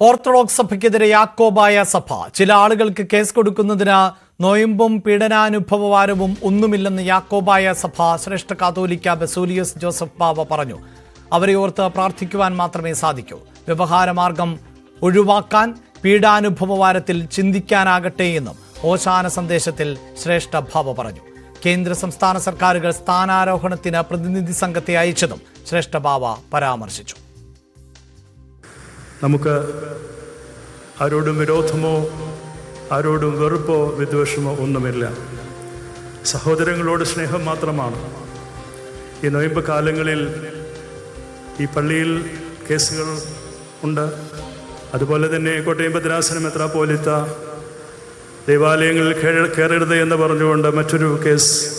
Orthodox സഭയ്ക്കെതിരെ Yakobaya സഭ. ചില ആളുകൾക്ക് കേസ് കൊടുക്കുന്നതിന് നോയമ്പും പീഡനാനുഭവവാരവും ഒന്നുമില്ലെന്ന് യാക്കോബായ സഭ ശ്രേഷ്ഠ കാതോലിക്ക ബസൂലിയസ് ജോസഫ് ബാബ പറഞ്ഞു. അവരെ ഓർത്ത് പ്രാർത്ഥിക്കുവാൻ മാത്രമേ സാധിക്കൂ. വ്യവഹാരമാർഗം ഒഴിവാക്കാൻ പീഡാനുഭവവാരത്തിൽ ചിന്തിക്കാനാകട്ടെ എന്നും ഓശാന സന്ദേശത്തിൽ ശ്രേഷ്ഠ ഭാവ പറഞ്ഞു. കേന്ദ്ര സംസ്ഥാന സർക്കാരുകൾ സ്ഥാനാരോഹണത്തിന് പ്രതിനിധി സംഘത്തെ അയച്ചതും ശ്രേഷ്ഠ ബാബ പരാമർശിച്ചു. നമുക്ക് ആരോടും വിരോധമോ ആരോടും വെറുപ്പോ വിദ്വേഷമോ ഒന്നുമില്ല. സഹോദരങ്ങളോട് സ്നേഹം മാത്രമാണ്. ഈ നൊയമ്പ് കാലങ്ങളിൽ ഈ പള്ളിയിൽ കേസുകൾ ഉണ്ട്. അതുപോലെ തന്നെ കോട്ടയം ഭദ്രാസനം മെത്രാപ്പോലിത്ത ദേവാലയങ്ങളിൽ കയറ- കയറരുത് എന്ന് പറഞ്ഞുകൊണ്ട് മറ്റൊരു കേസ്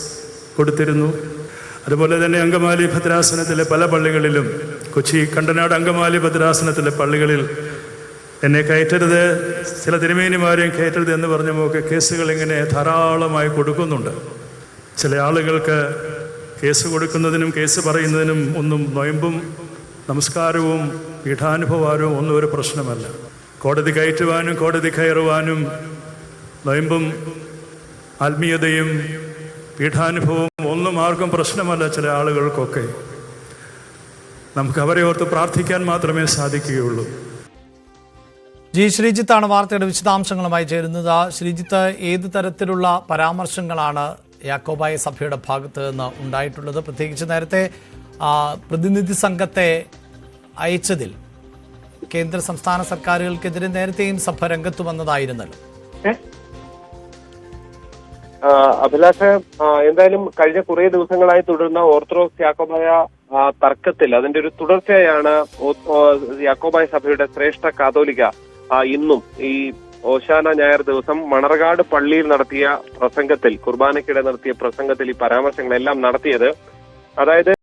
കൊടുത്തിരുന്നു. അതുപോലെ തന്നെ അങ്കമാലി ഭദ്രാസനത്തിലെ പല പള്ളികളിലും കൊച്ചി കണ്ടനാട് അങ്കമാലി ഭദ്രാസനത്തിലെ പള്ളികളിൽ എന്നെ കയറ്റരുത് ചില തിരുമേനിമാരെയും കയറ്റരുത് എന്ന് പറഞ്ഞുമൊക്കെ കേസുകൾ ഇങ്ങനെ ധാരാളമായി കൊടുക്കുന്നുണ്ട്. ചില ആളുകൾക്ക് കേസ് കൊടുക്കുന്നതിനും കേസ് പറയുന്നതിനും ഒന്നും നൊയമ്പും നമസ്കാരവും പീഠാനുഭവാരവും ഒന്നും ഒരു പ്രശ്നമല്ല. കോടതി കയറ്റുവാനും കോടതി കയറുവാനും നൊയമ്പും ആത്മീയതയും പീഠാനുഭവവും ഒന്നും ആർക്കും പ്രശ്നമല്ല ചില ആളുകൾക്കൊക്കെ. നമുക്ക് അവരെ ഓർത്ത് പ്രാർത്ഥിക്കാൻ മാത്രമേ സാധിക്കുകയുള്ളൂ. ജി ശ്രീജിത്താണ് വാർത്തയുടെ വിശദാംശങ്ങളുമായി ചേരുന്നത്. ശ്രീജിത്ത് ഏത് തരത്തിലുള്ള പരാമർശങ്ങളാണ് യാക്കോബായ സഭയുടെ ഭാഗത്ത് നിന്ന് ഉണ്ടായിട്ടുള്ളത്? പ്രത്യേകിച്ച് നേരത്തെ പ്രതിനിധി സംഘത്തെ അയച്ചതിൽ കേന്ദ്ര സംസ്ഥാന സർക്കാരുകൾക്കെതിരെ നേരത്തെയും സഭ രംഗത്ത് വന്നതായിരുന്നല്ലോ. അഭിലാഷ് എന്തായാലും കഴിഞ്ഞ കുറെ ദിവസങ്ങളായി തുടരുന്ന ഓർത്തഡോക്സ് യാക്കോബായ തർക്കത്തിൽ അതിന്റെ ഒരു ഓ, യാക്കോബായ സഭയുടെ ശ്രേഷ്ഠ കാതോലിക ഇന്നും ഈ ഓശാന ഞായർ ദിവസം മണർകാട് പള്ളിയിൽ നടത്തിയ പ്രസംഗത്തിൽ കുർബാനയ്ക്കിടെ നടത്തിയ പ്രസംഗത്തിൽ ഈ പരാമർശങ്ങളെല്ലാം നടത്തിയത്. അതായത്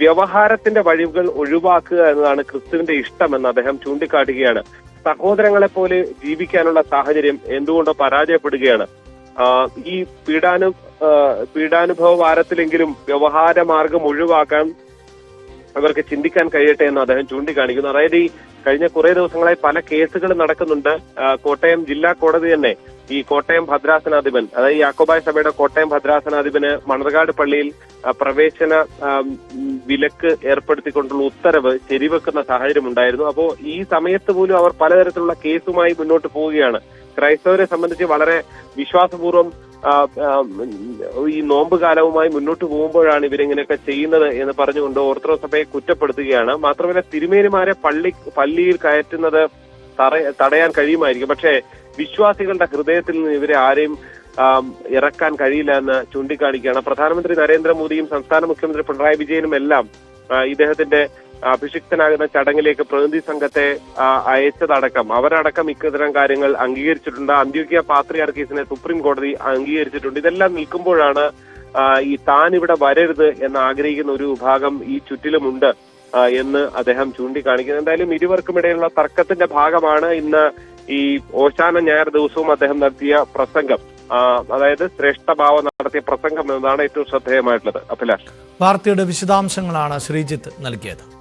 വ്യവഹാരത്തിന്റെ വഴികൾ ഒഴിവാക്കുക എന്നതാണ് ക്രിസ്തുവിന്റെ ഇഷ്ടമെന്ന് അദ്ദേഹം ചൂണ്ടിക്കാട്ടുകയാണ്. സഹോദരങ്ങളെ പോലെ ജീവിക്കാനുള്ള സാഹചര്യം എന്തുകൊണ്ടോ പരാജയപ്പെടുകയാണ്. ഈ പീഡാനു പീഡാനുഭവ വാരത്തിലെങ്കിലും വ്യവഹാര മാർഗം ഒഴിവാക്കാൻ അവർക്ക് ചിന്തിക്കാൻ കഴിയട്ടെ എന്ന് അദ്ദേഹം ചൂണ്ടിക്കാണിക്കുന്നു. അതായത് ഈ കഴിഞ്ഞ കുറെ ദിവസങ്ങളായി പല കേസുകൾ നടക്കുന്നുണ്ട്. കോട്ടയം ജില്ലാ കോടതി തന്നെ ഈ കോട്ടയം ഭദ്രാസനാധിപൻ അതായത് യാക്കോബായ സഭയുടെ കോട്ടയം ഭദ്രാസനാധിപന് മണർകാട് പള്ളിയിൽ പ്രവേശന വിലക്ക് ഏർപ്പെടുത്തിക്കൊണ്ടുള്ള ഉത്തരവ് ശരിവെക്കുന്ന സാഹചര്യം ഉണ്ടായിരുന്നു അപ്പോ ഈ സമയത്ത് പോലും അവർ പലതരത്തിലുള്ള കേസുമായി മുന്നോട്ട് പോവുകയാണ്. ക്രൈസ്തവരെ സംബന്ധിച്ച് വളരെ വിശ്വാസപൂർവം ഈ നോമ്പ് കാലവുമായി മുന്നോട്ട് പോകുമ്പോഴാണ് ഇവരിങ്ങനെയൊക്കെ ചെയ്യുന്നത് എന്ന് പറഞ്ഞുകൊണ്ട് ഓർത്തഡോക്സ് സഭയെ കുറ്റപ്പെടുത്തുകയാണ്. മാത്രമല്ല തിരുമേനിമാരെ പള്ളി പള്ളിയിൽ കയറ്റുന്നത് തടയാൻ കഴിയുമായിരിക്കും. പക്ഷേ വിശ്വാസികളുടെ ഹൃദയത്തിൽ നിന്ന് ഇവരെ ആരെയും ഇറക്കാൻ കഴിയില്ല എന്ന് ചൂണ്ടിക്കാണിക്കുകയാണ്. പ്രധാനമന്ത്രി നരേന്ദ്രമോദിയും സംസ്ഥാന മുഖ്യമന്ത്രി പിണറായി വിജയനും എല്ലാം ഇദ്ദേഹത്തിന്റെ അഭിഷിക്തനാകുന്ന ചടങ്ങിലേക്ക് പ്രതിനിധി സംഘത്തെ അയച്ചതടക്കം. അവരടക്കം ഇത്തരം കാര്യങ്ങൾ അംഗീകരിച്ചിട്ടുണ്ട്. അന്ത്യോക്യ പാത്രിയാർക്കീസിനെ സുപ്രീം കോടതി അംഗീകരിച്ചിട്ടുണ്ട്. ഇതെല്ലാം നിൽക്കുമ്പോഴാണ് ഈ താൻ ഇവിടെ വരരുത് എന്ന് ആഗ്രഹിക്കുന്ന ഒരു വിഭാഗം ഈ ചുറ്റിലുമുണ്ട് എന്ന് അദ്ദേഹം ചൂണ്ടിക്കാണിക്കുന്നത് എന്തായാലും ഇരുവർക്കും ഇടയിലുള്ള തർക്കത്തിന്റെ ഭാഗമാണ് ഇന്ന് ഈ ഓശാന ഞായർ ദിവസവും അദ്ദേഹം നടത്തിയ പ്രസംഗം. അതായത് ശ്രേഷ്ഠഭാവം നടത്തിയ പ്രസംഗം എന്നതാണ് ഏറ്റവും ശ്രദ്ധേയമായിട്ടുള്ളത്. അഭിലാഷ്. വാർത്തയുടെ വിശദാംശങ്ങളാണ് ശ്രീജിത്ത് നൽകിയത്.